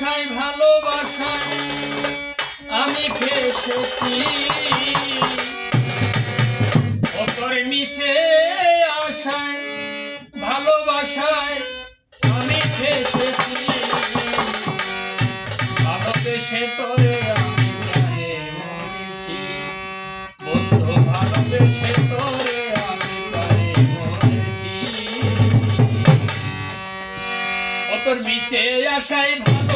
আশায় ভালোবাসায় আমি ফেসেছি। অতর মিশে নিচে আশায়, ভালোবাসায় আমি ফেসেছি। সে তোরে আমি প্রাণে মরেছি। বন্ধু সে তোরে আমি প্রাণে মরেছি। অতর মিশে মিছে ভালো